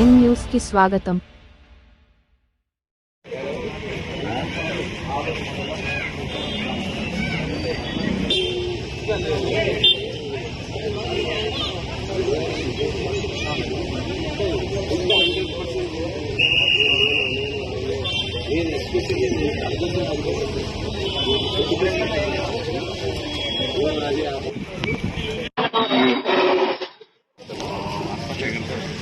Prime news కి స్వాగతం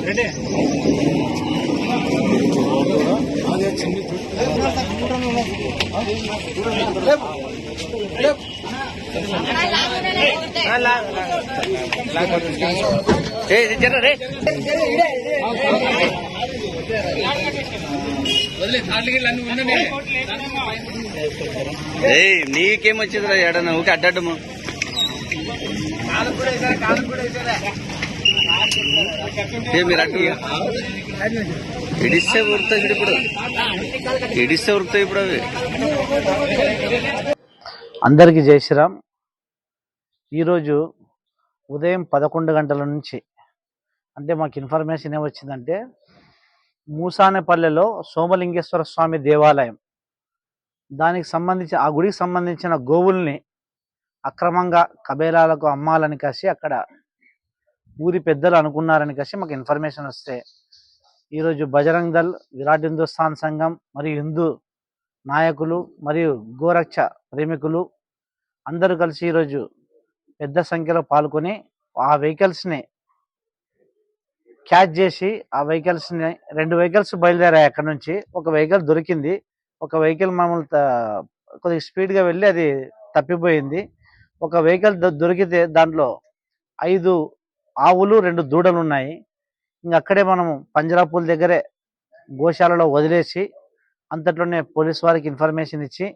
ready. ఏయ్ నీకేం వచ్చిందిరా ఎడన ఊకే అడ్డము ఏ మీరు అడ్డు ఇడిస్తే ఉరుకుతాయి ఇప్పుడు. ఇడిస్తే ఉరుకుతాయి ఇప్పుడు అవి. అందరికీ జై శ్రీరామ్. ఈరోజు ఉదయం పదకొండు గంటల నుంచి అంటే మాకు ఇన్ఫర్మేషన్ ఏమొచ్చిందంటే మూసానేపల్లెలో సోమలింగేశ్వర స్వామి దేవాలయం. దానికి సంబంధించి ఆ గుడికి సంబంధించిన గోవుల్ని అక్రమంగా కబేలాలకు అమ్మాలని కాసి అక్కడ ఊరి పెద్దలు అనుకున్నారని కలిసి మాకు ఇన్ఫర్మేషన్ వస్తే ఈరోజు బజరంగ్ దళ్ విరాట్ హిందుస్థాన్ సంఘం మరియు హిందూ నాయకులు మరియు గోరక్ష ప్రేమికులు అందరూ కలిసి ఈరోజు పెద్ద సంఖ్యలో పాల్గొని ఆ వెహికల్స్ని క్యాచ్ చేసి ఆ వెహికల్స్ని రెండు వెహికల్స్ బయలుదేరాయి అక్కడ నుంచి. ఒక వెహికల్ దొరికింది. ఒక వెహికల్ మామూలు కొద్దిగా స్పీడ్గా వెళ్ళి అది తప్పిపోయింది. ఒక వెహికల్ దొరికితే దాంట్లో ఐదు ఆవులు రెండు దూడలు ఉన్నాయి ఇంక అక్కడే మనము పంజరాపూల్ దగ్గరే గోశాలలో వదిలేసి అంతట్లోనే పోలీస్ వారికి ఇన్ఫర్మేషన్ ఇచ్చి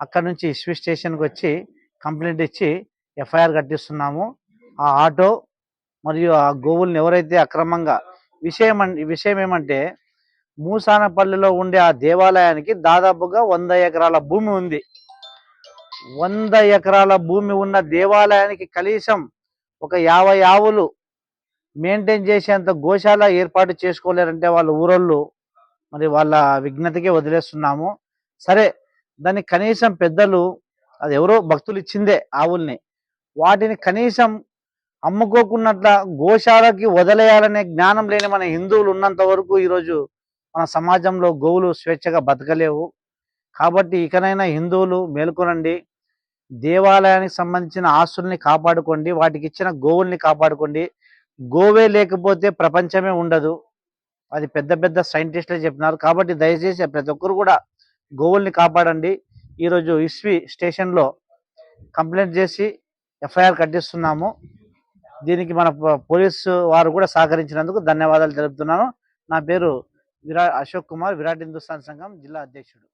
అక్కడ నుంచి ఇస్వి స్టేషన్కి వచ్చి కంప్లైంట్ ఇచ్చి ఎఫ్ఐఆర్ కట్టిస్తున్నాము. ఆ ఆటో మరియు ఆ గోవుల్ని ఎవరైతే అక్రమంగా విషయం విషయం ఏమంటే మూసానపల్లిలో ఉండే ఆ దేవాలయానికి దాదాపుగా వంద ఎకరాల భూమి ఉంది. వంద ఎకరాల భూమి ఉన్న దేవాలయానికి కనీసం ఒక యాభై ఆవులు మెయింటైన్ చేసేంత గోశాల ఏర్పాటు చేసుకోలేరంటే వాళ్ళ ఊరోళ్ళు మరి వాళ్ళ విజ్ఞతకే వదిలేస్తున్నాము. సరే దాన్ని కనీసం పెద్దలు అది ఎవరో భక్తులు ఇచ్చిందే ఆవుల్ని. వాటిని కనీసం అమ్ముకోకున్నట్ల గోశాలకి వదిలేయాలనే జ్ఞానం లేని మన హిందువులు ఉన్నంత వరకు ఈరోజు మన సమాజంలో గోవులు స్వేచ్ఛగా బతకలేవు. కాబట్టి ఇకనైనా హిందువులు మేల్కొనండి. దేవాలయానికి సంబంధించిన ఆస్తుల్ని కాపాడుకోండి వాటికి ఇచ్చిన గోవుల్ని కాపాడుకోండి. గోవే లేకపోతే ప్రపంచమే ఉండదు. అది పెద్ద పెద్ద సైంటిస్టులే చెప్పినారు కాబట్టి దయచేసి ప్రతి ఒక్కరు కూడా గోవుల్ని కాపాడండి. ఈరోజు ఇస్వి స్టేషన్లో కంప్లైంట్ చేసి ఎఫ్ఐఆర్ కట్టిస్తున్నాము. దీనికి మన పోలీసు వారు కూడా సహకరించినందుకు ధన్యవాదాలు తెలుపుతున్నాను. నా పేరు విరా అశోక్ కుమార్ విరాట్ హిందుస్థాన్ సంఘం జిల్లా అధ్యక్షుడు.